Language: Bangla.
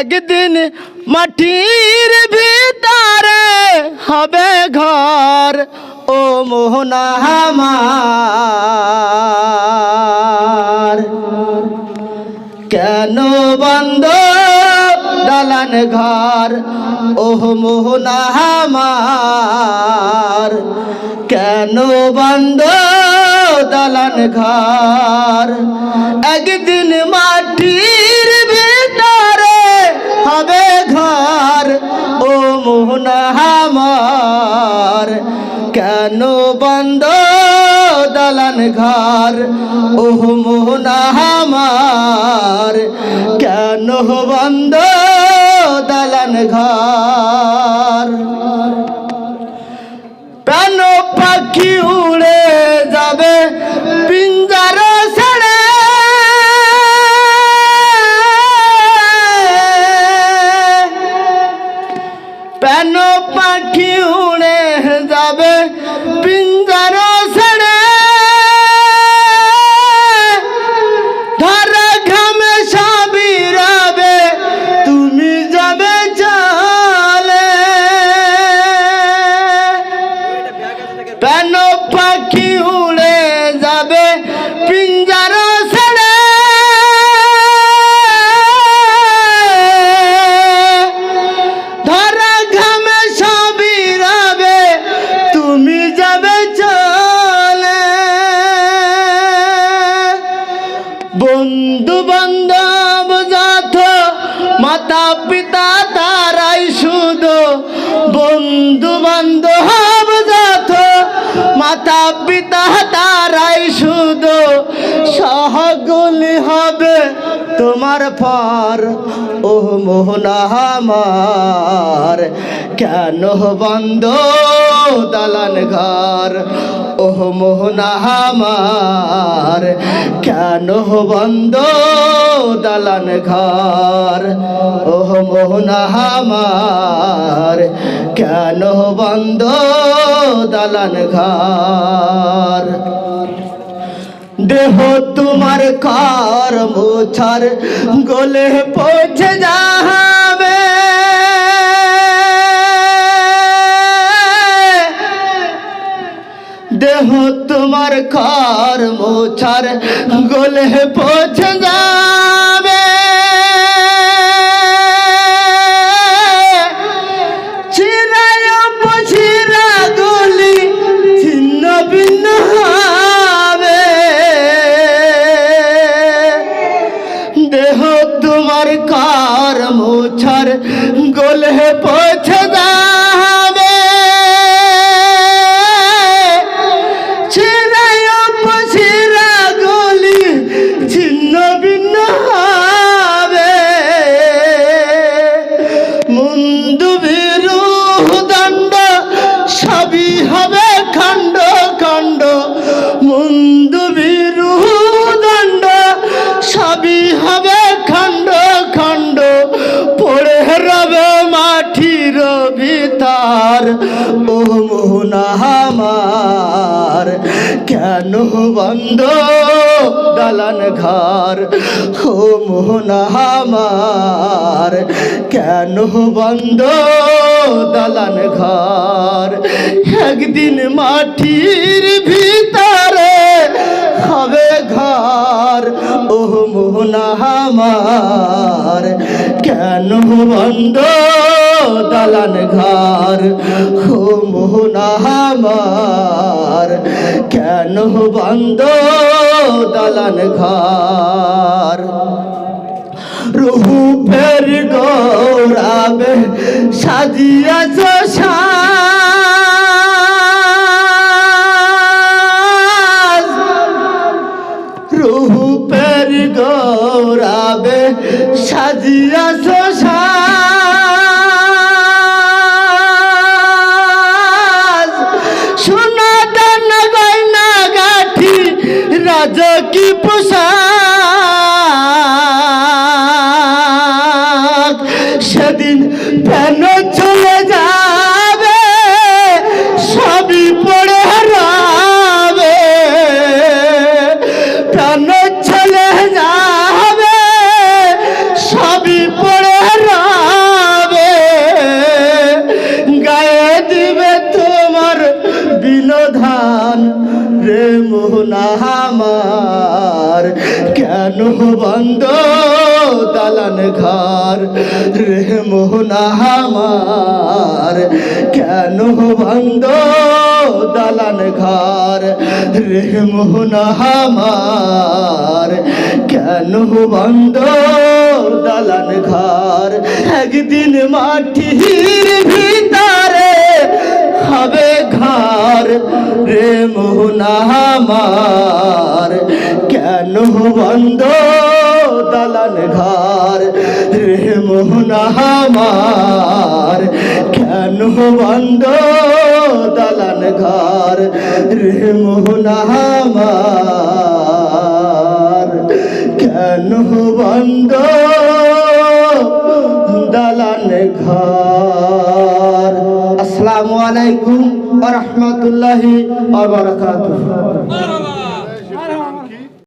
একদিন মাটির ভিতরে হবে ঘর, ও মোহনা আমার। কেন বন্ধ দালান ঘর, ওহ মোহনা আমার। কেন বন্ধ দালান ঘর, একদিন মাটির কেন বন্ধ দালান ঘর। ওহ মোহনা হামার কেন বন্ধ দালান ঘর? কেন পাখি সহগুলি হবে তোমার পর। ও মোহনা আমার, কেন বন্ধ দালান ঘর? ওহ মোহনা আমার, কেন বন্ধ দালান ঘর? ওহ মোহনা আমার, কেন বন্ধ দালান ঘর? দেহ তোমার কার মোছার গোলে পৌঁছে যাবে বন্ধ, দালান ঘর, ও মোহনা আমার। কেন বন্ধ, দালান ঘর? একদিন মাটির ভিতরে হবে ঘর, ও মোহনা আমার। কেন বন্ধ দালান ঘর, ও মোহনা কেন বন্ধ দালান ঘর? রূপের গৌরাবে সাজিয়াছ সাজ। রূপের গৌরাবে সাজিয়াছ সাজ। কেন দালান ঘর রে মোহনা আমার কেন বন্ধ দালান ঘর রে মোহনা আমার কেন বন্ধ দালান ঘর একদিন মাটির ভিতরে হবে ঘর রে মোহনা আমার কেন বন্ধ দালান ঘর রে মোহনা আমার কেন বন্ধ দালান ঘর রে মোহনা আমার কেন বন্ধ দালান ঘর? আসসালামু আলাইকুম ওয়া রাহমাতুল্লাহি ওয়া